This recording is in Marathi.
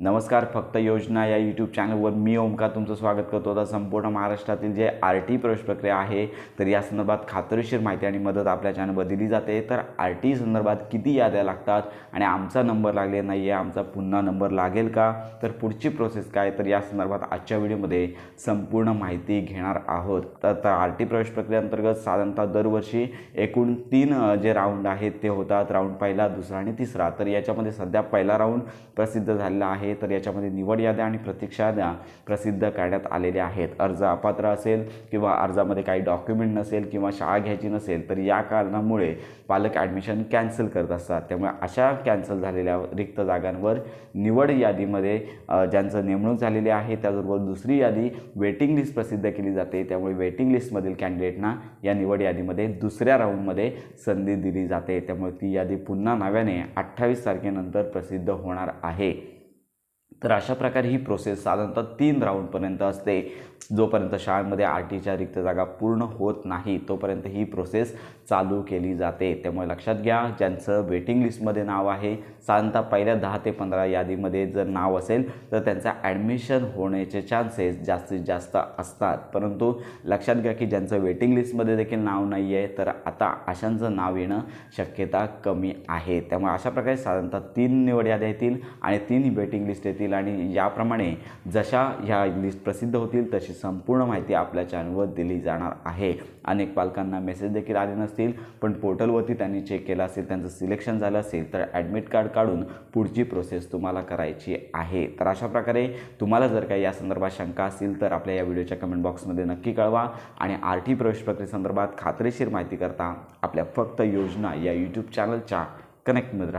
नमस्कार फक्त योजना या यूट्यूब चॅनलवर मी ओमकार तुमचं स्वागत करतो. आता संपूर्ण महाराष्ट्रातील जे आर टी प्रवेश प्रक्रिया आहे तर या संदर्भात खात्रीशीर माहिती आणि मदत आपल्या चॅनलवर दिली जाते. तर आर टी संदर्भात किती याद्या लागतात आणि आमचा नंबर लागले नाही आहे आमचा पुन्हा नंबर लागेल का? तर पुढची प्रोसेस काय? तर या संदर्भात आजच्या व्हिडिओमध्ये संपूर्ण माहिती घेणार आहोत. तर तर आर टी प्रवेश प्रक्रियेअंतर्गत साधारणतः दरवर्षी एकूण तीन जे राऊंड आहेत ते होतात. राऊंड पहिला दुसरा आणि तिसरा. तर याच्यामध्ये सध्या पहिला राऊंड प्रसिद्ध झालेला आहे. तर याच्यामध्ये निवड याद्या आणि प्रतीक्षा याद्या प्रसिद्ध करण्यात आलेल्या आहेत. अर्ज अपात्र असेल किंवा अर्जामध्ये काही डॉक्युमेंट नसेल किंवा शाळा घ्यायची नसेल तर या कारणामुळे पालक ॲडमिशन कॅन्सल करत असतात. त्यामुळे अशा कॅन्सल झालेल्या रिक्त जागांवर निवड यादीमध्ये ज्यांचं नेमणूक झालेली आहे त्याचबरोबर दुसरी यादी वेटिंग लिस्ट प्रसिद्ध केली जाते. त्यामुळे वेटिंग लिस्टमधील कॅन्डिडेटना या निवड यादीमध्ये दुसऱ्या राऊंडमध्ये संधी दिली जाते. त्यामुळे ती यादी पुन्हा नव्याने अठ्ठावीस तारखेनंतर प्रसिद्ध होणार आहे. तर अशा प्रकारे ही प्रोसेस साधारणतः तीन राऊंडपर्यंत असते. जोपर्यंत शाळांमध्ये आठीच्या रिक्त जागा पूर्ण होत नाही तोपर्यंत ही प्रोसेस चालू केली जाते. त्यामुळे लक्षात घ्या ज्यांचं वेटिंग लिस्टमध्ये नाव आहे साधारणतः पहिल्या दहा ते पंधरा यादीमध्ये जर नाव असेल तर त्यांचं ॲडमिशन होण्याचे चान्सेस जास्तीत जास्त असतात. परंतु लक्षात घ्या की ज्यांचं वेटिंग लिस्टमध्ये देखील नाव नाही आहे तर आता अशांचं नाव येणं शक्यता कमी आहे. त्यामुळे अशा प्रकारे साधारणतः तीन निवड याद्या येतील आणि तीन वेटिंग लिस्ट येतील. आणि याप्रमाणे जशा ह्या लिस्ट प्रसिद्ध होतील तशी संपूर्ण माहिती आपल्या चॅनलवर दिली जाणार आहे. अनेक पालकांना मेसेज देखील आले नसतील पण पोर्टलवरती त्यांनी चेक केलं असेल त्यांचं सिलेक्शन झालं असेल तर ॲडमिट कार्ड काढून पुढची प्रोसेस तुम्हाला करायची आहे. तर अशा प्रकारे तुम्हाला जर काही या संदर्भात शंका असतील तर आपल्या या व्हिडिओच्या कमेंट बॉक्समध्ये नक्की कळवा आणि आर टी प्रवेश प्रक्रियेसंदर्भात खात्रीशीर माहिती करता आपल्या फक्त योजना या यूट्यूब चॅनलच्या कनेक्टमध्ये राहा.